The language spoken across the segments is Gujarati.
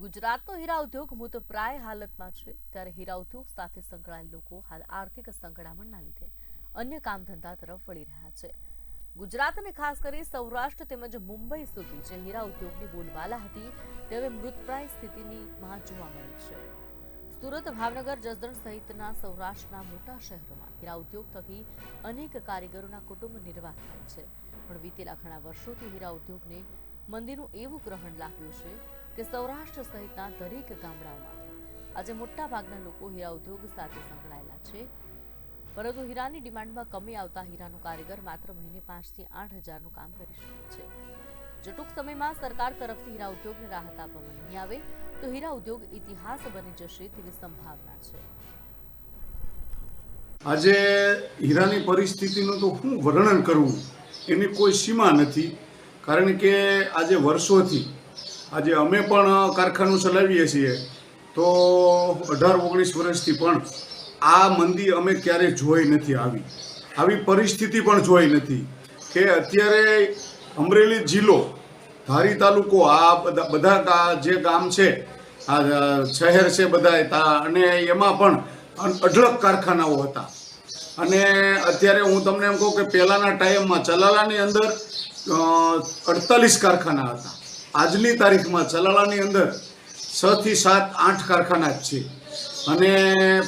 ગુજરાતનો હીરા ઉદ્યોગ મૃતપ્રાય હાલતમાં છે. ત્યારે હીરા ઉદ્યોગ સાથે સંકળાયેલ લોકો હાલ આર્થિક સંકળામણના લીધે અન્ય કામ ધંધા તરફ વળી રહ્યા છે. ગુજરાત અને ખાસ કરી સૌરાષ્ટ્ર તેમજ મુંબઈ સુધી જે હીરા ઉદ્યોગની બોલબાલા હતી તે હવે મૃતપ્રાય સ્થિતિની માં જોવા મળી છે. સુરત, ભાવનગર, જસદણ સહિતના સૌરાષ્ટ્રના મોટા શહેરોમાં હીરા ઉદ્યોગ થકી અનેક કારીગરોના કુટુંબ નિર્વાહ થાય છે. પણ વીતેલા ઘણા વર્ષોથી હીરા ઉદ્યોગને મંદીનું એવું ગ્રહણ લાગ્યું છે કે સૌરાષ્ટ્ર સહિતના દરેક ગામડાઓમાંથી આજે મોટા ભાગના લોકો હીરા ઉદ્યોગ સાથે સંકળાયેલા છે. પરંતુ હીરાની ડિમાન્ડમાં કમી આવતા હીરાનો કારીગર માત્ર મહિને પાંચથી આઠ હજારનું કામ કરી શકે છે. જો ટૂંક સમયમાં સરકાર તરફથી હીરા ઉદ્યોગને રાહત આપવામાં નહીં આવે, તો હીરા ઉદ્યોગ ઇતિહાસ બની જશે તેવી સંભાવના છે. આજે હીરાની પરિસ્થિતિનું તો શું વર્ણન કરવું એની કોઈ સીમા નથી. કારણ કે આજે વર્ષોથી આજે અમે પણ કારખાનું ચલાવીએ છીએ. તો અઢાર ઓગણીસ વર્ષથી પણ આ મંદી અમે ક્યારેય જોઈ નથી આવી. આવી પરિસ્થિતિ પણ જોઈ નથી કે અત્યારે અમરેલી જિલ્લો, ધારી તાલુકો, આ બધા બધા જે ગામ છે, આ શહેર છે બધા તા, અને એમાં પણ અઢળક કારખાનાઓ હતા. અને અત્યારે હું તમને એમ કહું કે પહેલાંના ટાઈમમાં ચલાલાની અંદર અડતાલીસ કારખાના હતા. આજની તારીખમાં ચલાલાની અંદર છ થી સાત આઠ કારખાના જ છે. અને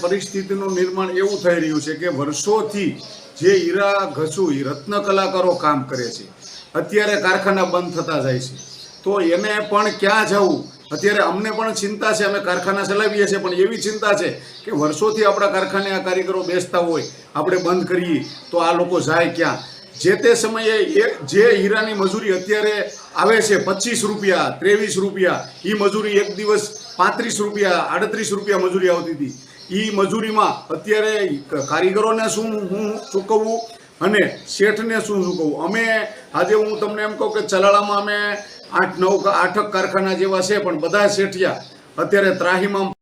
પરિસ્થિતિનું નિર્માણ એવું થઈ રહ્યું છે કે વર્ષોથી જે હીરા ઘસુ રત્ન કલાકારો કામ કરે છે, અત્યારે કારખાના બંધ થતા જાય છે. તો એને પણ ક્યાં જવું? અત્યારે અમને પણ ચિંતા છે, અમે કારખાના ચલાવીએ છીએ, પણ એવી ચિંતા છે કે વર્ષોથી આપણા કારખાને આ કારીગરો બેસતા હોય, આપણે બંધ કરીએ, તો આ લોકો જાય ક્યાં? જે તે સમયે જે હીરાની મજૂરી અત્યારે આવે છે પચીસ રૂપિયા, ત્રેવીસ રૂપિયા. એ મજૂરી એક દિવસ પાંત્રીસ રૂપિયા, આડત્રીસ રૂપિયા મજૂરી આવતી હતી. એ મજૂરીમાં અત્યારે કારીગરોને શું હું ચૂકવવું અને શેઠને શું ચૂકવવું અમે આજે હું તમને એમ કહું કે ચલાળામાં અમે આઠ, નવ આઠક કારખાના જેવા છે, પણ બધા શેઠિયા અત્યારે ત્રાહીમામ